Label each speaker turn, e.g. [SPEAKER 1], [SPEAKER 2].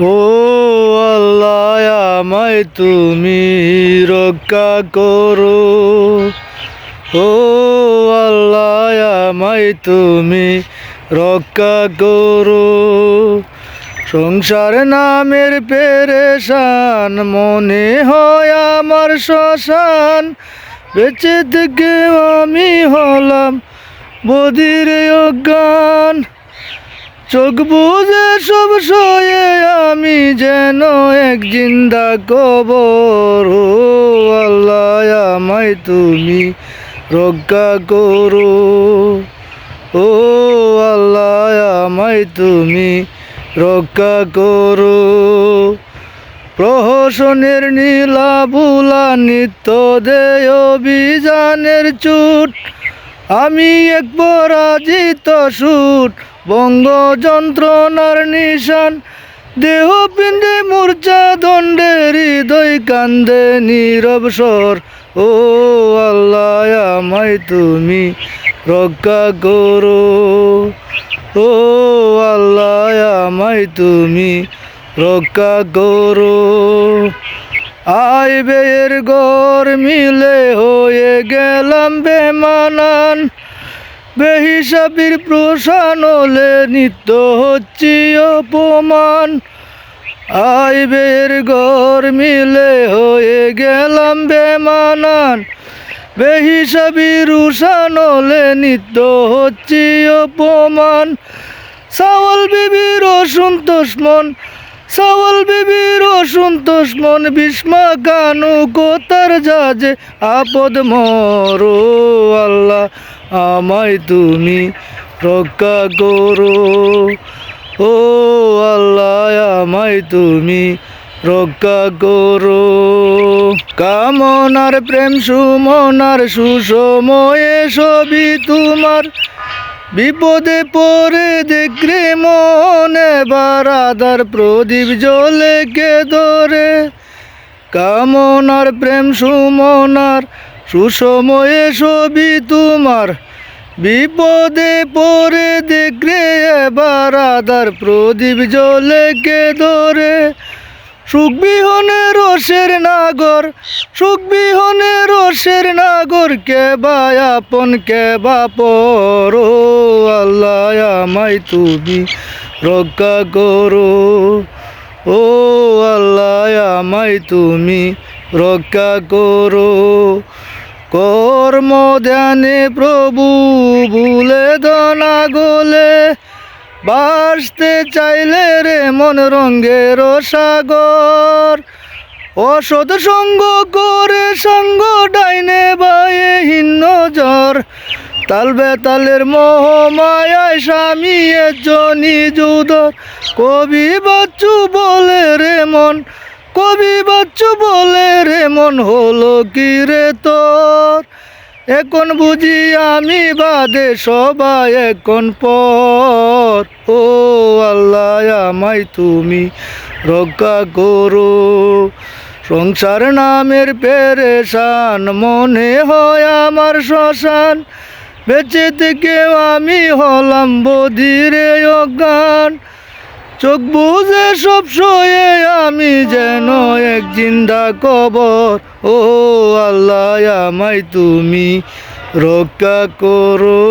[SPEAKER 1] ও আল্লাহ, আমায় তুমি রক্ষা করো। ও আল্লাহ, আমায় তুমি রক্ষা করো। সংসার নামের পেরেশান, মনে হয় আমার শ্মশান। বেঁচে থেকে আমি হলাম বদির অজ্ঞান। চোখ বুঝে সব সয়ে আমি যেন এক জিন্দা কবর আল্লাহ আমায় তুমি রক্ষা করো। ও আল্লাহ আমায় তুমি রক্ষা করো। প্রহসনের নীলা বুলা নিত্য দেয় অভিযানের চুট। আমি এক পরাজিত সুট বঙ্গ যন্ত্রণার নিশান দেহ পিণ্ডে মূর্ছা দণ্ডে, হৃদয় কান্দে নীরব স্বর। ও আল্লাহ আমায় তুমি রক্ষা করো। ও আল্লাহ আমায় তুমি রক্ষা করো। আই বেয়ের মিলে হয়ে গেলাম বেমানান। বেহিসাবির প্রসান হলে নিত্য হচ্ছি অপমান। আই বেয়ের গর মিলে হয়ে গেলাম বেমানান। বেহিসাবির উষান হলে নিত্য হচ্ছি অপমান। সাওয়াল বিবির অসন্তোষ মন সাওয়াল বিবির অসন্তোষ মন বিস্মা কানু কোতার যাজে আপদ মরো আল্লাহ, আমায় তুমি রক্ষা করো। ও আল্লাহ, আমায় তুমি রক্ষা করো। কামনার প্রেম সুমনার সুসময়ে সবই তোমার। বিপদে পরে দেখরে মনে বারাদার প্রদীপ জ্বলে কে ধরে কামনার প্রেম সুমনার সুসময়ে সবই তোমার। বিপদে পরে দেখরে বারাদার প্রদীপ জ্বলে কে ধরে সুখ বিহনে রসের নাগর, সুখ রসের নাগর কে বা কে বা আল্লাহ আমায় তুমি রক্ষা করো। ও আল্লাহ আমায় তুমি রক্ষা করো। কর্ম ধ্যানে প্রভু ভুলে দনা গোলে, বাসতে চাইলে রে মন রঙ্গের সাগর। অসৎ সঙ্গ করে ডাইনে বায়ে হিন্ন জ্বর তাল বেতালের মোহ মায়ায় স্বামী জনি যুদর। কবি বাচ্চু বলে রে মন, কবি বাচ্চু বলে রে মন হলো কি রে তোর? এখন বুঝি আমি বাদে সবাই এখন পর। ও আল্লাহ আমায় তুমি রক্ষা করো। সংসার নামের পেরেশান, মনে হয় আমার শ্মশান। বেঁচে থেকে আমি হলাম বধিরে অজ্ঞান। চোখ বুঝে সব সয়ে আমি যেন এক জিন্দা কবর। ও আল্লাহ, আমায় তুমি রক্ষা করো।